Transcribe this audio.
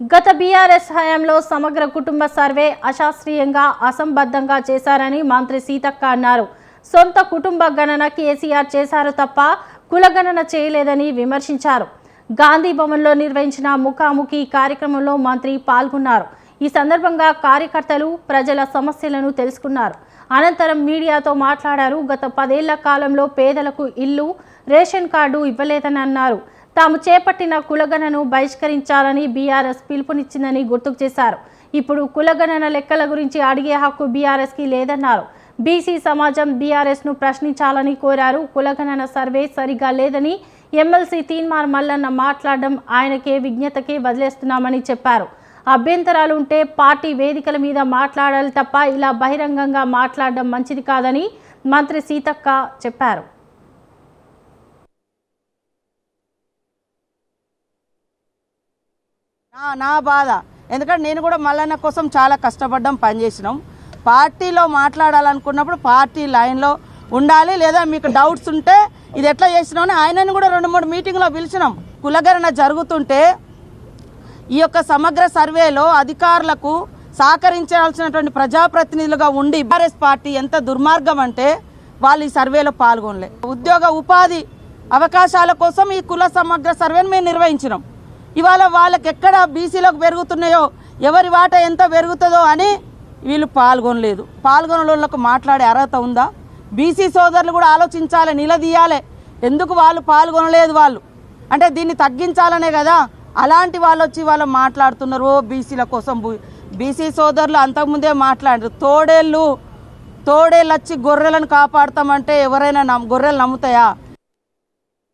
గత బీఆర్ఎస్ హయాంలో సమగ్ర కుటుంబ సర్వే అశాస్త్రీయంగా అసంబద్ధంగా చేశారని మంత్రి సీతక్క అన్నారు. సొంత కుటుంబ గణన కేసీఆర్ చేశారు తప్ప కులగణన చేయలేదని విమర్శించారు. గాంధీ భవన్లో నిర్వహించిన ముఖాముఖి కార్యక్రమంలో మంత్రి పాల్గొన్నారు. ఈ సందర్భంగా కార్యకర్తలు ప్రజల సమస్యలను తెలుసుకున్నారు. అనంతరం మీడియాతో మాట్లాడారు. గత పదేళ్ళ కాలంలో పేదలకు ఇల్లు రేషన్ కార్డు ఇవ్వలేదని అన్నారు తాము చేపట్టిన కులగణను బహిష్కరించాలని బీఆర్ఎస్ పిలుపునిచ్చిందని గుర్తుకు చేశారు. ఇప్పుడు కులగణన లెక్కల గురించి అడిగే హక్కు బీఆర్ఎస్కి లేదన్నారు. బీసీ సమాజం బీఆర్ఎస్ను ప్రశ్నించాలని కోరారు. కులగణన సర్వే సరిగా లేదని ఎమ్మెల్సీ తీన్మార్ మల్లన్న మాట్లాడడం ఆయనకే విజ్ఞతకే వదిలేస్తున్నామని చెప్పారు. అభ్యంతరాలు ఉంటే పార్టీ వేదికల మీద మాట్లాడాలి తప్ప ఇలా బహిరంగంగా మాట్లాడడం మంచిది కాదని మంత్రి సీతక్క చెప్పారు. నా బాధ. ఎందుకంటే నేను కూడా మల్లన్న కోసం చాలా కష్టపడ్డం పనిచేసినాం పార్టీలో మాట్లాడాలనుకున్నప్పుడు పార్టీ లైన్లో ఉండాలి లేదా మీకు డౌట్స్ ఉంటే ఇది ఎట్లా చేసినామని ఆయనను కూడా రెండు మూడు మీటింగ్లో పిలిచినాం. కులగరణ జరుగుతుంటే ఈ యొక్క సమగ్ర సర్వేలో అధికారులకు సహకరించాల్సినటువంటి ప్రజాప్రతినిధులుగా ఉండి బీఆర్ఎస్ పార్టీ ఎంత దుర్మార్గం అంటే వాళ్ళు ఈ సర్వేలో పాల్గొనలే. ఉద్యోగ ఉపాధి అవకాశాల కోసం ఈ కుల సమగ్ర సర్వేను మేము నిర్వహించినాం. ఇవాళ వాళ్ళకి ఎక్కడ బీసీలకు పెరుగుతున్నాయో ఎవరి వాట ఎంత పెరుగుతుందో అని వీళ్ళు పాల్గొనలేదు. పాల్గొనలకు మాట్లాడే అర్హత ఉందా? బీసీ సోదరులు కూడా ఆలోచించాలి నిలదీయాలి. ఎందుకు వాళ్ళు పాల్గొనలేదు వాళ్ళు? అంటే దీన్ని తగ్గించాలనే కదా. అలాంటి వాళ్ళు వచ్చి వాళ్ళు మాట్లాడుతున్నారు ఓ బీసీల కోసం బీసీ సోదరులు అంతకుముందే మాట్లాడారు తోడేళ్ళు తోడేళ్ళు వచ్చి గొర్రెలను కాపాడతామంటే ఎవరైనా నమ్ గొర్రెలు నమ్ముతాయా?